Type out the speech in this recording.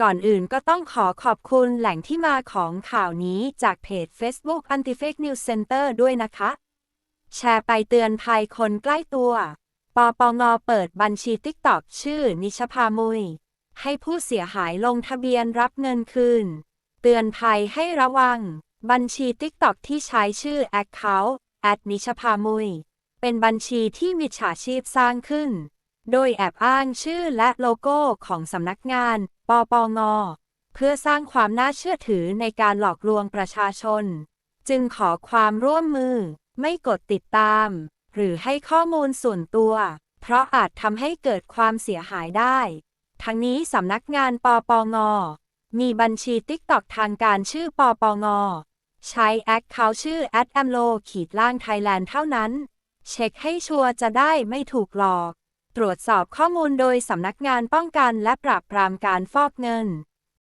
ก่อนอื่นก็ต้องขอขอบคุณแหล่งที่มาของข่าวนี้จากเพจ Facebook Anti-Fake News Center ด้วยนะคะ แชร์ไปเตือนภัยคนใกล้ตัว ปปงเปิดบัญชีติ๊กตอกชื่อนิชภามุย ให้ผู้เสียหายลงทะเบียนรับเงินคืน เตือนภัยให้ระวัง บัญชีติ๊กตอกที่ใช้ชื่อ Account แอดนิชภามุย เป็นบัญชีที่มิจฉาชีพสร้างขึ้น โดยแอบอ้างชื่อและโลโก้ของสำนักงาน ปปง เพื่อสร้างความน่าเชื่อถือในการหลอกลวงประชาชน จึงขอความร่วมมือ ไม่กดติดตาม หรือให้ข้อมูลส่วนตัว เพราะอาจทำให้เกิดความเสียหายได้ ทั้งนี้สำนักงานปปง มีบัญชีติ๊กตอกทางการชื่อปปง ใช้แอคเคาท์ชื่อ a d a m l o ขีดล่างไทยแลนด์เท่านั้น เช็คให้ชัวร์จะได้ไม่ถูกหลอก ตรวจสอบข้อมูลโดยสำนักงานป้องกันและปราบปรามการฟอกเงิน